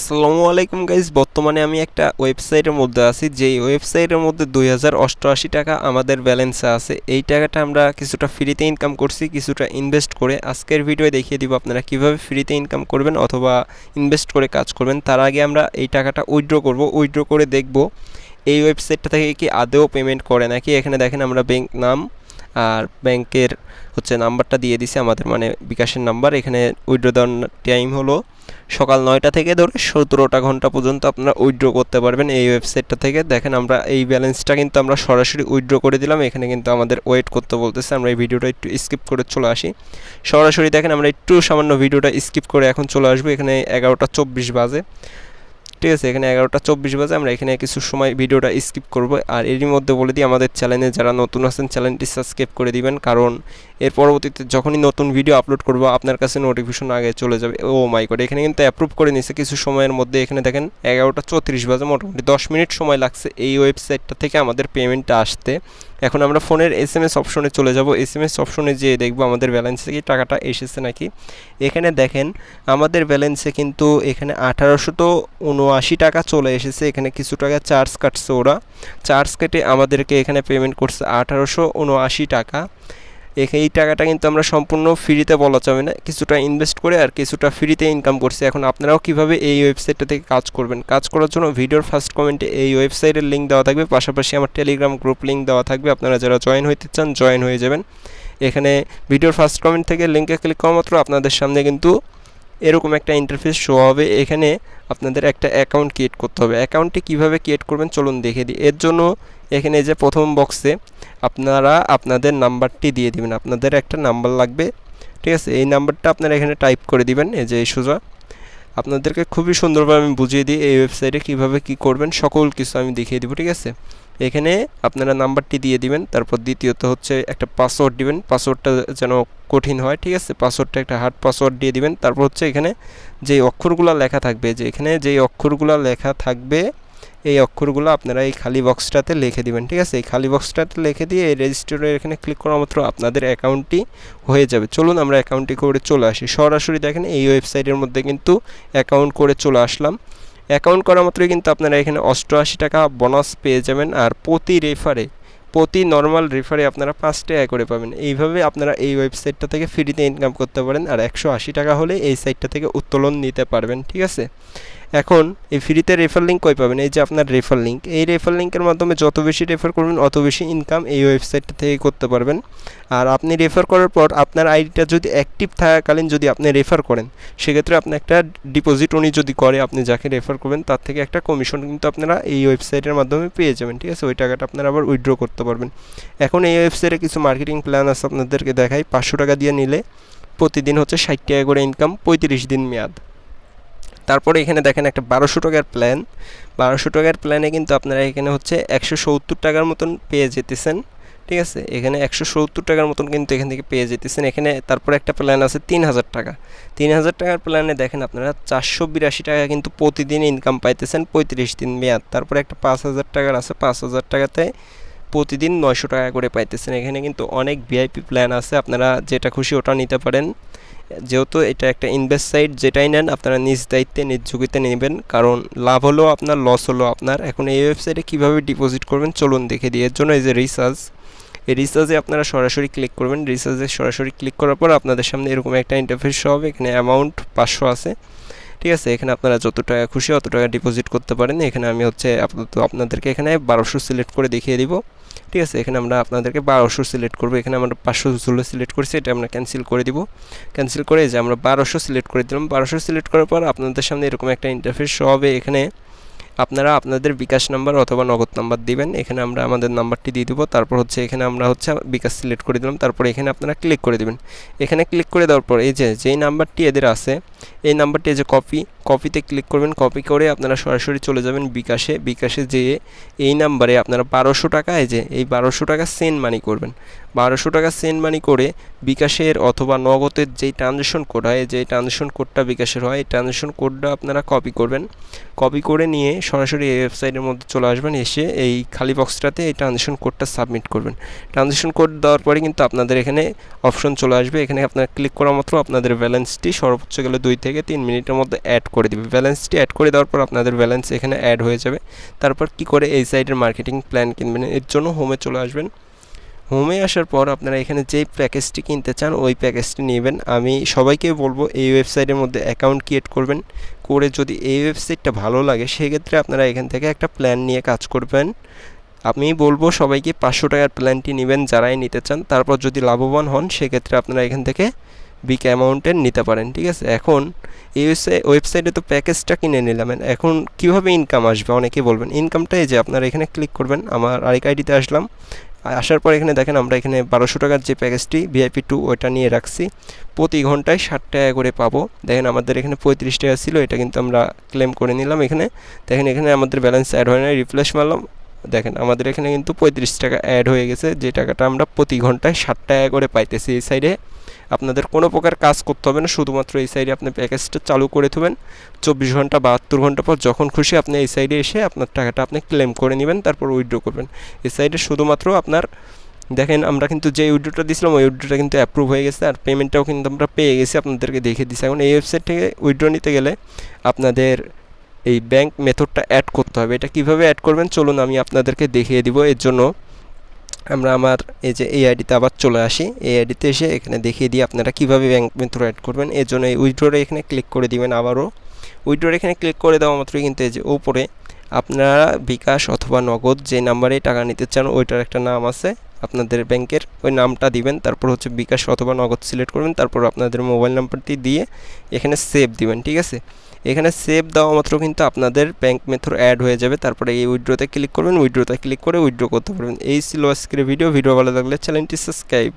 আসসালামু আলাইকুম গাইজ বর্তমানে আমি একটা ওয়েবসাইটের মধ্যে আছি, যেই ওয়েবসাইটের মধ্যে দুই হাজার অষ্টআশি টাকা আমাদের ব্যালেন্সে আছে। এই টাকাটা আমরা কিছুটা ফ্রিতে ইনকাম করছি, কিছুটা ইনভেস্ট করে আজকের ভিডিওয়ে দেখিয়ে দিব আপনারা কীভাবে ফ্রিতে ইনকাম করবেন অথবা ইনভেস্ট করে কাজ করবেন। তার আগে আমরা এই টাকাটা উইথড্র করব উইথড্র করে দেখব, এই ওয়েবসাইটটা থেকে কি আদেও পেমেন্ট করে নাকি? এখানে দেখেন আমরা ব্যাংক নাম আর ব্যাংকের হচ্ছে নাম্বারটা দিয়ে দিছে আমাদের মানে বিকাশের নাম্বার। এখানে উইড্রো দেওয়ার টাইম হলো সকাল নয়টা থেকে ধরে সতেরোটা ঘণ্টা পর্যন্ত আপনারা উইথড্র করতে পারবেন এই ওয়েবসাইটটা থেকে। দেখেন আমরা এই ব্যালেন্সটা কিন্তু আমরা সরাসরি উইড্রো করে দিলাম। এখানে কিন্তু আমাদের ওয়েট করতে বলতেছে। আমরা এই ভিডিওটা একটু স্কিপ করে চলে আসি। সরাসরি দেখেন আমরা একটু সামান্য ভিডিওটা স্কিপ করে এখন চলে আসব। এখানে এগারোটা চব্বিশ বাজে। ঠিক আছে, এখানে এগারোটা চব্বিশ বাজে, আমরা এখানে কিছু সময় ভিডিওটা স্কিপ করব। আর এরই মধ্যে বলে দিই, আমাদের চ্যানেলে যারা নতুন আছেন চ্যানেলটি সাবস্ক্রাইব করে দিবেন। কারণ এর পরবর্তীতে যখনই নতুন ভিডিও আপলোড করব, আপনার কাছে নোটিফিকেশন আগে চলে যাবে। ও মাই গড এখানে কিন্তু অ্যাপ্রুভ করে নিছে কিছু সময়ের মধ্যে। এখানে দেখেন, এগারোটা চৌত্রিশ বাজে, মোটামুটি দশ মিনিট সময় লাগছে এই ওয়েবসাইটটা থেকে আমাদের পেমেন্টটা আসতে। এখন আমরা ফোনের এস এম এস অপশনে চলে যাব। এস এম এস অপশনে যেয়ে দেখব, আমাদের ব্যালেন্স থেকে টাকাটা এসেছে নাকি। এখানে দেখেন, আমাদের ব্যালেন্সে কিন্তু এখানে আঠারোশো তো উনআশি টাকা চলে এসেছে। এখানে কিছু টাকা চার্জ কাটছে ওরা। চার্জ কেটে আমাদেরকে এখানে পেমেন্ট করছে আঠারোশো উনআশি টাকা। এই টাকাটা কিন্তু আমরা সম্পূর্ণ ফ্রিতে বলা যাবে না। কিছুটা ইনভেস্ট করে আর কিছুটা ফ্রিতে ইনকাম করছি। এখন আপনারাও কীভাবে এই ওয়েবসাইটটা থেকে কাজ করবেন? কাজ করার জন্য ভিডিওর ফার্স্ট কমেন্টে এই ওয়েবসাইটের লিঙ্ক দেওয়া থাকবে। পাশাপাশি আমার টেলিগ্রাম গ্রুপ লিঙ্ক দেওয়া থাকবে। আপনারা যারা জয়েন হইতে চান জয়েন হয়ে যাবেন। এখানে ভিডিওর ফার্স্ট কমেন্ট থেকে লিঙ্কে ক্লিক করা মাত্র আপনাদের সামনে কিন্তু এরকম একটা ইন্টারফেস শো হবে, এখানে আপনাদের একটা অ্যাকাউন্ট ক্রিয়েট করতে হবে। অ্যাকাউন্টটি কীভাবে ক্রিয়েট করবেন চলুন দেখে দিই। এর জন্য এখানে যে প্রথম বক্সে আপনারা আপনাদের নাম্বারটি দিয়ে দিবেন। আপনাদের একটা নাম্বার লাগবে, ঠিক আছে? এই নাম্বারটা আপনারা এখানে টাইপ করে দিবেন, এই যে সোজা আপনাদেরকে খুবই সুন্দরভাবে আমি বুঝিয়ে দিই এই ওয়েবসাইটে কীভাবে কি করবেন, সকল কিছু আমি দেখিয়ে দিব, ঠিক আছে? এখানে আপনারা নাম্বারটি দিয়ে দিবেন, তারপর দ্বিতীয়ত হচ্ছে একটা পাসওয়ার্ড দিবেন পাসওয়ার্ডটা যেন কঠিন হয়, ঠিক আছে? পাসওয়ার্ডটা একটা হার্ড পাসওয়ার্ড দিয়ে দিবেন, তারপর হচ্ছে এখানে যেই অক্ষরগুলো লেখা থাকবে, যে এখানে যেই অক্ষরগুলো লেখা থাকবে, এই অক্ষরগুলো আপনারা এই খালি বক্সটাতে লিখে দিবেন, ঠিক আছে? এই খালি বক্সটাতে লিখে দিয়ে এই রেজিস্টারের এখানে ক্লিক করা মাত্র আপনাদের অ্যাকাউন্টটি হয়ে যাবে। চলুন আমরা অ্যাকাউন্টটি করে চলে আসি। সরাসরি দেখেন এই ওয়েবসাইটের মধ্যে কিন্তু অ্যাকাউন্ট করে চলে আসলাম। অ্যাকাউন্ট করা মাত্রই কিন্তু আপনারা এখানে অষ্টআশি টাকা বোনাস পেয়ে যাবেন আর প্রতি রেফারে প্রতি নর্মাল রেফারে আপনারা পাঁচ টাকা করে পাবেন। এইভাবে আপনারা এই ওয়েবসাইটটা থেকে ফ্রিতে ইনকাম করতে পারেন আর একশো আশি টাকা হলে এই সাইটটা থেকে উত্তোলন নিতে পারবেন, ঠিক আছে? এখন এই ফ্রিতে রেফার লিঙ্ক কই পাবেন? এই যে আপনার রেফার লিঙ্ক এই রেফার লিঙ্কের মাধ্যমে যত বেশি রেফার করবেন, অত বেশি ইনকাম এই ওয়েবসাইটটা থেকে করতে পারবেন। আর আপনি রেফার করার পর আপনার আইডিটা যদি অ্যাক্টিভ থাকাকালীন যদি আপনি রেফার করেন, সেক্ষেত্রে আপনি একটা ডিপোজিট উনি যদি করে, আপনি যাকে রেফার করবেন, তার থেকে একটা কমিশন কিন্তু আপনারা এই ওয়েবসাইটের মাধ্যমে পেয়ে যাবেন, ঠিক আছে? ওই টাকাটা আপনারা আবার উইথড্র করতে পারবেন। এখন এই ওয়েবসাইটে কিছু মার্কেটিং প্ল্যান আছে আপনাদেরকে দেখাই। পাঁচশো টাকা দিয়ে নিলে প্রতিদিন হচ্ছে ষাট টাকা করে ইনকাম পঁয়ত্রিশ দিন মেয়াদ। তারপরে এখানে দেখেন একটা বারোশো টাকার প্ল্যান বারোশো টাকার প্ল্যানে কিন্তু আপনারা এখানে হচ্ছে একশো সত্তর টাকার মতন পেয়ে যেতেছেন, ঠিক আছে? এখানে একশো সত্তর টাকার মতন কিন্তু এখান থেকে পেয়ে যেতেছেন। এখানে তারপরে একটা প্ল্যান আছে তিন হাজার টাকা। তিন হাজার টাকার প্ল্যানে দেখেন আপনারা চারশো বিরাশি টাকা কিন্তু প্রতিদিন ইনকাম পাইতেছেন, পঁয়ত্রিশ দিন মেয়াদ। তারপরে একটা পাঁচ হাজার টাকার আছে, পাঁচ হাজার টাকাতে প্রতিদিন নয়শো টাকা করে পাইতেছেন। এখানে কিন্তু অনেক ভিআইপি প্ল্যান আছে, আপনারা যেটা খুশি ওটা নিতে পারেন। যেহেতু এটা একটা ইনভেস্ট সাইট যেটাই নেন আপনারা নিজ দায়িত্বে, নিজ ঝুঁকিতে নেবেন। কারণ লাভ হলো আপনার লস হলো আপনার। এখন এই ওয়েবসাইটে কীভাবে ডিপোজিট করবেন, চলুন দেখে দিই। এর জন্য এই যে রিচার্জ এই রিচার্জে আপনারা সরাসরি ক্লিক করবেন। রিচার্জে সরাসরি ক্লিক করার পর আপনাদের সামনে এরকম একটা ইন্টারফেস হবে। এখানে অ্যামাউন্ট পাঁচশো আছে। ঠিক আছে? এখানে আপনারা যত টাকা খুশি অত টাকা ডিপোজিট করতে পারেন। এখানে আমি হচ্ছে আপাতত আপনাদেরকে এখানে বারোশো সিলেক্ট করে দেখিয়ে দিব। ঠিক আছে, এখানে আমরা আপনাদেরকে বারোশো সিলেক্ট করব। এখানে আমরা পাঁচশো ষোলো সিলেক্ট করছি, এটা আমরা ক্যান্সেল করে দিব। ক্যান্সেল করে যে আমরা বারোশো সিলেক্ট করে দিলাম। বারোশো সিলেক্ট করার পর আপনাদের সামনে এরকম একটা ইন্টারফেস হবে। এখানে আপনারা আপনাদের বিকাশ নাম্বার অথবা নগদ নাম্বার দিবেন। এখানে আমরা আমাদের নাম্বারটি দিয়ে দেবো। তারপর হচ্ছে এখানে আমরা হচ্ছে বিকাশ সিলেক্ট করে দিলাম। তারপর এখানে আপনারা ক্লিক করে দেবেন। এখানে ক্লিক করে দেওয়ার পর এই যে, যেই নাম্বারটি এদের আছে, এই নাম্বারটি যে কপি কপিতে ক্লিক করবেন কপি করে আপনারা সরাসরি চলে যাবেন বিকাশে। বিকাশে যেয়ে এই নাম্বারে আপনারা বারোশো টাকা, এই যে, এই বারোশো টাকা সেন্ড মানি করবেন। বারোশো টাকা সেন্ড মানি করে বিকাশের অথবা নগদের যেই ট্রানজ্যাকশন কোড হয় যে ট্রানজ্যাকশন কোডটা বিকাশের হয়, এই ট্রানজ্যাকশন কোডটা আপনারা কপি করবেন। কপি করে নিয়ে সরাসরি এই ওয়েবসাইটের মধ্যে চলে আসবেন, এসে এই খালি বক্সটাতে এই ট্রানজ্যাকশন কোডটা সাবমিট করবেন। ট্রানজ্যাকশন কোড দেওয়ার পরে কিন্তু আপনাদের এখানে অপশন চলে আসবে। এখানে আপনারা ক্লিক করা মাত্র আপনাদের ব্যালেন্সটি সর্বোচ্চ গেলে দুই থেকে তিন মিনিটের মধ্যে অ্যাড করে দিবে। ব্যালেন্সটি অ্যাড করে দেওয়ার পর আপনাদের ব্যালেন্স এখানে অ্যাড হয়ে যাবে। তারপর কি করে এই সাইডের মার্কেটিং প্ল্যান কিনবেন? এর জন্য হোমে চলে আসবেন। হোমে আসার পর আপনারা এখানে যেই প্যাকেজটি কিনতে চান, ওই প্যাকেজটি নেবেন। আমি সবাইকে বলব, এই ওয়েবসাইটের মধ্যে অ্যাকাউন্ট ক্রিয়েট করবেন। করে যদি এই ওয়েবসাইটটা ভালো লাগে, সেক্ষেত্রে আপনারা এখান থেকে একটা প্ল্যান নিয়ে কাজ করবেন। আমি বলব, সবাইকে পাঁচশো টাকার প্ল্যানটি নেবেন যারাই নিতে চান। তারপর যদি লাভবান হন, সেক্ষেত্রে আপনারা এখান থেকে বিগ অ্যামাউন্টের নিতে পারেন, ঠিক আছে? এখন এই ওয়েবসাইটে তো প্যাকেজটা কিনে নিলাম। এখন কীভাবে ইনকাম আসবে? অনেকে বলবেন ইনকামটা এই যে আপনারা এখানে ক্লিক করবেন। আমার আরেক আইডিতে আসলাম। আসার পর এখানে দেখেন আমরা এখানে বারোশো টাকার যে প্যাকেজটি ভিআইপি টু ওইটা নিয়ে রাখছি। প্রতি ঘন্টায় ষাট টাকা করে পাবো। দেখেন আমাদের এখানে পঁয়ত্রিশ টাকা ছিল, এটা কিন্তু আমরা ক্লেম করে নিলাম এখানে। দেখেন এখানে আমাদের ব্যালেন্স অ্যাড হয় না রিপ্লেস মারলাম। দেখেন, আমাদের এখানে কিন্তু পঁয়ত্রিশ টাকা অ্যাড হয়ে গেছে। যে টাকাটা আমরা প্রতি ঘন্টায় ষাট টাকা করে পাইতেছি এই সাইডে আপনাদের কোনো প্রকার কাজ করতে হবে না, শুধুমাত্র এই সাইডে আপনি প্যাকেজটা চালু করে দেবেন চব্বিশ ঘণ্টা, বাহাত্তর ঘণ্টা পর যখন খুশি আপনি এই সাইডে এসে আপনার টাকাটা আপনি ক্লেম করে নেবেন, তারপর উইড্রো করবেন। এই সাইডে শুধুমাত্র আপনার, দেখেন, আমরা কিন্তু যে উইড্রোটা দিয়েছিলাম ওই উইড্রোটা কিন্তু অ্যাপ্রুভ হয়ে গেছে। আর পেমেন্টটাও কিন্তু আমরা পেয়ে গেছি, আপনাদেরকে দেখে দিচ্ছি এখন এই ওয়েবসাইট থেকে উইড্রো নিতে গেলে আপনাদের এই ব্যাংক মেথডটা অ্যাড করতে হবে। এটা কীভাবে অ্যাড করবেন? চলুন আমি আপনাদেরকে দেখিয়ে দিব। এর জন্য আমরা আমার এই যে এই আইডিতে আবার চলে আসি। এই আইডিতে এসে এখানে দেখিয়ে দিই আপনারা কীভাবে ব্যাংক মেথড অ্যাড করবেন। এর জন্য এই উইড্রোরে এখানে ক্লিক করে দিবেন আবারও। উইড্রোর এখানে ক্লিক করে দেওয়া মাত্রই কিন্তু এই যে ওপরে আপনারা বিকাশ অথবা নগদ যে নাম্বারে টাকা নিতে চান, ওইটার একটা নাম আছে। আপনাদের ব্যাংকের ওই নামটা দিবেন, তারপর হচ্ছে বিকাশ অথবা নগদ সিলেক্ট করবেন, তারপর আপনাদের মোবাইল নাম্বারটি দিয়ে এখানে সেভ দিবেন, ঠিক আছে? এখানে সেভ দেওয়া মাত্র কিন্তু আপনাদের ব্যাংক মেথড অ্যাড হয়ে যাবে, তারপরে এই উইড্রোতে ক্লিক করবেন উইড্রোতে ক্লিক করে উইড্রো করতে পারবেন। এই ছিল আজকের ভিডিও ভিডিও ভালো লাগলে চ্যানেলটি সাবস্ক্রাইব